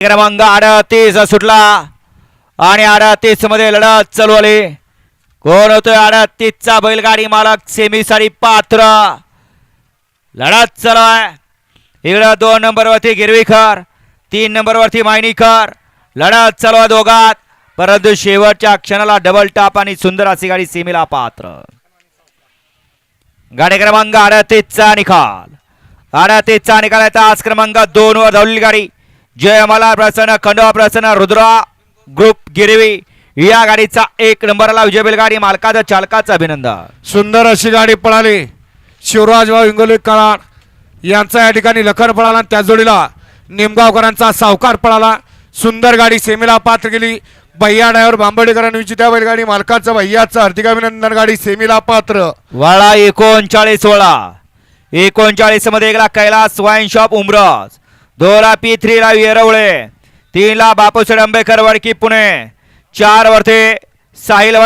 क्रमांक अडतीस सुटला. आणि अडतीसमध्ये लढत चालू आली. कोण होतोय अडतीसचा बैलगाडी मालक सेमीसाठी पात्र. लढत चालू आहे. इकडं दोन नंबरवरती गिरवीकर तीन नंबरवरती मायनीकर. लढत चालू आहे दोघात. परंतु शेवटच्या क्षणाला डबल टाप आणि सुंदर अशी गाडी सेमीला पात्र. गाडी क्रमांक अडतीसचा निकाल. अडतीसचा निकाल आहे आज क्रमांक दोन वर धावलेली गाडी. जय मला प्रसन्न खंडोबा प्रसन्न रुद्रा ग्रुप गिरवी. या गाडीचा एक नंबरला विजय बैलगाडी मालकाचं चालकाचं अभिनंदन. सुंदर अशी गाडी पळाली. शिवराजभाऊ इंगोली कराड यांचा या ठिकाणी लखन पळाला त्या जोडीला निमगावकरांचा सावकार पळाला. सुंदर गाडी सेमीला पात्र गेली भैया ड्रायव्हर बांबडेकरांनी विचित्या बैलगाडी मालकाचं भैयाचं हार्दिक अभिनंदन. गाडी सेमीला पात्र. वळा एकोणचाळीस वळा. एकोणचाळीसमध्ये गेला कैलास वाईन शॉप उमरस दोला पी थ्री ला येरवळे. तीन ला बापूसाहेब आंबेकर वडकी पुणे. चार वरती साहिल